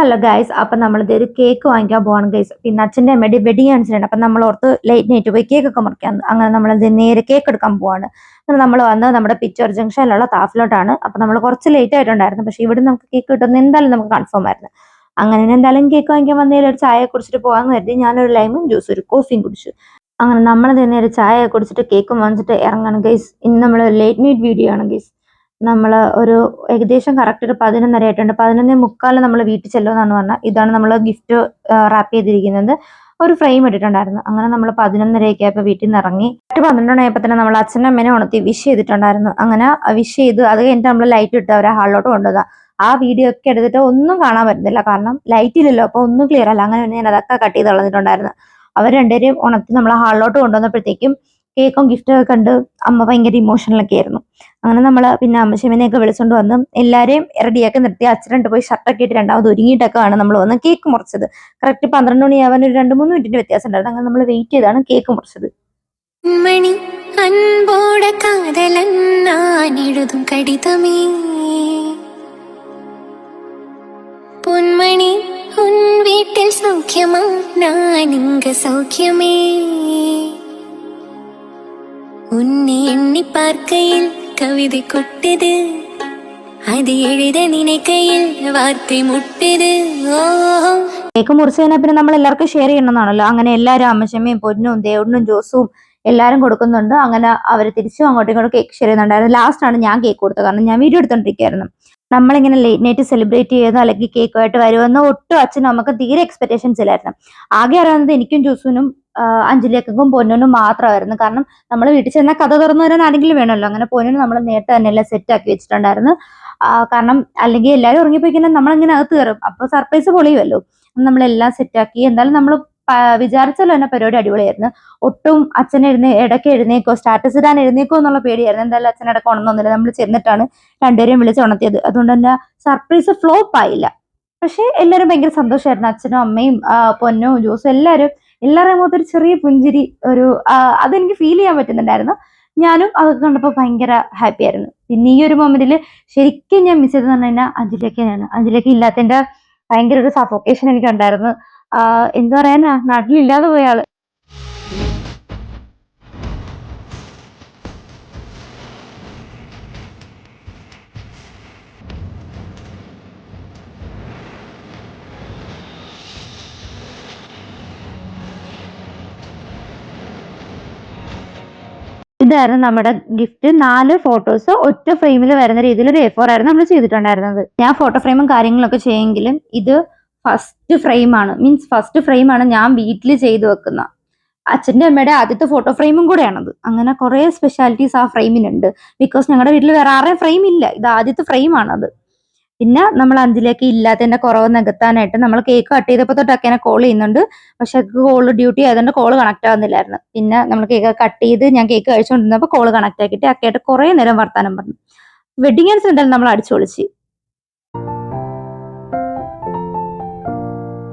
Hello guys അപ്പം നമ്മളിത് ഒരു കേക്ക് വാങ്ങിക്കാൻ പോകണം ഗൈസ് പിന്നെ അച്ഛന്റെ അമ്മയുടെ വെഡിങ് ആനിവേഴ്സറി അപ്പം നമ്മൾ ഓർത്ത് ലേറ്റ് നൈറ്റ് പോയി കേക്ക് ഒക്കെ മുറിക്കാൻ. അങ്ങനെ നമ്മൾ നേരെ കേക്ക് എടുക്കാൻ പോവാണ്. അങ്ങനെ നമ്മൾ വന്ന് നമ്മുടെ പിച്ചർ ജംഗ്ഷനിലുള്ള താഫിലോട്ടാണ് അപ്പം നമ്മൾ കുറച്ച് ലേറ്റ് ആയിട്ടുണ്ടായിരുന്നു. പക്ഷേ ഇവിടെ നമുക്ക് കേക്ക് കിട്ടുന്ന എന്തായാലും നമുക്ക് കൺഫേം ആയിരുന്നു. അങ്ങനെ എന്തായാലും കേക്ക് വാങ്ങിക്കാൻ വന്നതിൽ ഒരു ചായ കുടിച്ചിട്ട് പോകാമെന്ന് കരുതി ഞാനൊരു ലൈമും ജ്യൂസ് ഒരു കോഫിയും കുടിച്ചു. അങ്ങനെ നമ്മൾ തന്നെ ഒരു ചായ കുടിച്ചിട്ട് കേക്കും വാങ്ങിച്ചിട്ട് ഇറങ്ങണം ഗൈസ് ഇന്ന് നമ്മൾ ലേറ്റ് നൈറ്റ് വീഡിയോ ആണ് ഗൈസ് നമ്മൾ ഒരു ഏകദേശം കറക്റ്റ് ഒരു പതിനൊന്നര ആയിട്ടുണ്ട്. പതിനൊന്നേ മുക്കാൽ നമ്മൾ വീട്ടിൽ ചെല്ലുമെന്നാണ് പറഞ്ഞത് ഇതാണ് നമ്മൾ ഗിഫ്റ്റ് റാപ്പ് ചെയ്തിരിക്കുന്നത്. ഒരു ഫ്രെയിം ഇട്ടിട്ടുണ്ടായിരുന്നു. അങ്ങനെ നമ്മൾ പതിനൊന്നരയൊക്കെ ആയപ്പോൾ വീട്ടിൽ നിന്ന് ഇറങ്ങി. ഒരു പന്ത്രണ്ട് മണിയായപ്പോൾ തന്നെ നമ്മൾ അച്ഛനും അമ്മേനെ ഉണർത്തി വിഷ് ചെയ്തിട്ടുണ്ടായിരുന്നു. അങ്ങനെ വിഷ് ചെയ്ത് അത് കഴിഞ്ഞിട്ട് നമ്മൾ ലൈറ്റ് ഇട്ട് അവരെ ഹാളിലോട്ട് കൊണ്ടുപോകാം ആ വീഡിയോ ഒക്കെ എടുത്തിട്ട് ഒന്നും കാണാൻ പറ്റുന്നില്ല. കാരണം ലൈറ്റ് ഇല്ലല്ലോ. അപ്പോൾ ഒന്നും ക്ലിയർ അല്ല. അങ്ങനെ ഞാൻ അതൊക്കെ കട്ട് ചെയ്ത് കളഞ്ഞിട്ടുണ്ടായിരുന്നു. അവർ രണ്ടുപേരും ഉണർത്തി നമ്മൾ ഹാളിലോട്ട് കൊണ്ടുവന്നപ്പോഴത്തേക്കും കേക്കും ഗിഫ്റ്റും ഒക്കെ കണ്ട് അമ്മ ഭയങ്കര ഇമോഷണലൊക്കെ ആയിരുന്നു. അങ്ങനെ നമ്മൾ പിന്നെ അമ്മശിവനെയൊക്കെ വിളിച്ചുകൊണ്ട് വന്ന് എല്ലാവരെയും റെഡിയാക്കി നിർത്തി. അച്ഛനിട്ട് പോയി ഷർട്ടൊക്കെ ഇട്ട് രണ്ടാമത് ഒരുങ്ങിയിട്ടൊക്കെയാണ് നമ്മൾ വന്ന് കേക്ക് മുറിച്ചത്. കറക്റ്റ് പന്ത്രണ്ട് മണിയാവാൻ ഒരു രണ്ട് മൂന്ന് മിനിറ്റിന്റെ വ്യത്യാസം ഉണ്ടായിരുന്നു അങ്ങനെ നമ്മൾ വെയിറ്റ് ചെയ്താണ് കേക്ക് മുറിച്ചത്. മണി അൻപോടെ കാതലൻ എഴുതും കടിതമേ. പൊന്മണി ഉൻ വീട്ടിൽ സൗഖ്യമാ സൗഖ്യമേ. ഉന്നെ എണ്ണി പാർക്കയിൽ கவிதை கொட்டுது அது எழுத நினைக்கையில் வார்த்தை முட்டுது ஓ കേക്ക് മുറിച്ച് കഴിഞ്ഞാൽ പിന്നെ നമ്മൾ എല്ലാവർക്കും ഷെയർ ചെയ്യണമെന്നാണല്ലോ അങ്ങനെ എല്ലാവരും അമ്മച്ചമ്മയും പൊന്നും ദേവണ്ണും ജോസും എല്ലാവരും കൊടുക്കുന്നുണ്ട് അങ്ങനെ അവർ തിരിച്ചും അങ്ങോട്ടും ഇങ്ങോട്ടും കേക്ക് ഷെയർ ചെയ്യുന്നുണ്ടായിരുന്നു ലാസ്റ്റ് ആണ് ഞാൻ കേക്ക് കൊടുത്തത് കാരണം ഞാൻ വീഡിയോ എടുത്തോണ്ടിരിക്കുകയായിരുന്നു നമ്മളിങ്ങനെ ലേറ്റ് നൈറ്റ് സെലിബ്രേറ്റ് ചെയ്ത് അല്ലെങ്കിൽ കേക്കുമായിട്ട് വരുമെന്ന് ഒട്ടും അച്ഛനും നമുക്ക് തീരെ എക്സ്പെക്ടേഷൻസ് ഇല്ലായിരുന്നു ആകെ അറിയാവുന്നത് എനിക്കും ജോസുനും അഞ്ജലിയക്കും പൊന്നിനും മാത്രമായിരുന്നു. കാരണം നമ്മൾ വീട്ടിൽ ചെന്നാൽ കഥ തുറന്നു വരാൻ ആരെങ്കിലും വേണമല്ലോ. അങ്ങനെ പൊന്നിന് നമ്മൾ നേരത്തെ തന്നെ എല്ലാം സെറ്റ് ആക്കി വെച്ചിട്ടുണ്ടായിരുന്നു. കാരണം അല്ലെങ്കിൽ എല്ലാവരും ഉറങ്ങിപ്പോയി കഴിഞ്ഞാൽ നമ്മളിങ്ങനെ അകത്ത് കയറും. അപ്പോൾ സർപ്രൈസ് പൊളിയുമല്ലോ നമ്മളെല്ലാം സെറ്റാക്കി എന്തായാലും നമ്മൾ വിചാരിച്ചല്ലോ എന്നെ പരിപാടി അടിപൊളിയായിരുന്നു. ഒട്ടും അച്ഛൻ എഴുന്നേ ഇടയ്ക്ക് എഴുന്നേക്കോ സ്റ്റാറ്റസ് ഇടാൻ എഴുന്നേക്കോ എന്നുള്ള പേടിയായിരുന്നു. എന്തായാലും അച്ഛൻ ഇടയ്ക്ക് ഉണർന്നൊന്നുമില്ല നമ്മൾ ചെന്നിട്ടാണ് രണ്ടുപേരെയും വിളിച്ച് ഉണർത്തിയത്. അതുകൊണ്ട് തന്നെ സർപ്രൈസ് ഫ്ലോപ്പ് ആയില്ല. പക്ഷേ എല്ലാവരും ഭയങ്കര സന്തോഷമായിരുന്നു അച്ഛനും അമ്മയും പൊന്നും ജോസും എല്ലാവരും എല്ലാവരുടെയും മുഖത്ത് ഒരു ചെറിയ പുഞ്ചിരി ഒരു അതെനിക്ക് ഫീൽ ചെയ്യാൻ പറ്റുന്നുണ്ടായിരുന്നു. ഞാനും അതൊക്കെ കണ്ടപ്പോൾ ഭയങ്കര ഹാപ്പി ആയിരുന്നു. പിന്നെ ഈ ഒരു മൊമെന്റിൽ ശരിക്കും ഞാൻ മിസ് ചെയ്തെന്ന് പറഞ്ഞു കഴിഞ്ഞാൽ അഞ്ചിലേക്കാണ് അഞ്ചിലേക്ക് ഇല്ലാത്തതിന്റെ ഭയങ്കര ഒരു സഫോക്കേഷൻ എനിക്ക് ഉണ്ടായിരുന്നു. എന്താ പറയാനാ? നാട്ടിലില്ലാതെ പോയ ആൾ. ഇതായിരുന്നു നമ്മുടെ ഗിഫ്റ്റ് നാല് ഫോട്ടോസ് ഒറ്റ ഫ്രെയിമിൽ വരുന്ന രീതിയിൽ ഒരു എ ഫോർ ആയിരുന്നു നമ്മൾ ചെയ്തിട്ടുണ്ടായിരുന്നത്. ഞാൻ ഫോട്ടോ ഫ്രെയിമും കാര്യങ്ങളൊക്കെ ചെയ്യെങ്കിലും ഇത് ഫസ്റ്റ് ഫ്രെയിമാണ് മീൻസ് ഫസ്റ്റ് ഫ്രെയിമാണ് ഞാൻ വീട്ടിൽ ചെയ്തു വെക്കുന്ന. അച്ഛന്റെ അമ്മയുടെ ആദ്യത്തെ ഫോട്ടോ ഫ്രെയിമും കൂടെയാണത്. അങ്ങനെ കുറേ സ്പെഷ്യാലിറ്റീസ് ആ ഫ്രെയിമിനുണ്ട് ബിക്കോസ് ഞങ്ങളുടെ വീട്ടിൽ വേറെ ആരെയും ഫ്രെയിം ഇല്ല. ഇത് ആദ്യത്തെ ഫ്രെയിമാണത് പിന്നെ നമ്മൾ അഞ്ചിലേക്ക് ഇല്ലാത്തതിന്റെ കുറവ് നികത്താനായിട്ട് നമ്മൾ കേക്ക് കട്ട് ചെയ്തപ്പോൾ തൊട്ട് അക്കേനെ കോൾ ചെയ്യുന്നുണ്ട്. പക്ഷെ കോൾ ഡ്യൂട്ടി ആയതുകൊണ്ട് കോൾ കണക്ട് ആവുന്നില്ലായിരുന്നു. പിന്നെ നമ്മൾ കേക്ക് കട്ട് ചെയ്ത് ഞാൻ കേക്ക് കഴിച്ചുകൊണ്ടിരുന്നപ്പോൾ കോൾ കണക്ട് ആക്കിയിട്ട് അക്കയായിട്ട് കുറേ നേരം വർത്താനം പറഞ്ഞു. വെഡിങ് ആൻസ് എന്തായാലും നമ്മൾ അടിച്ചു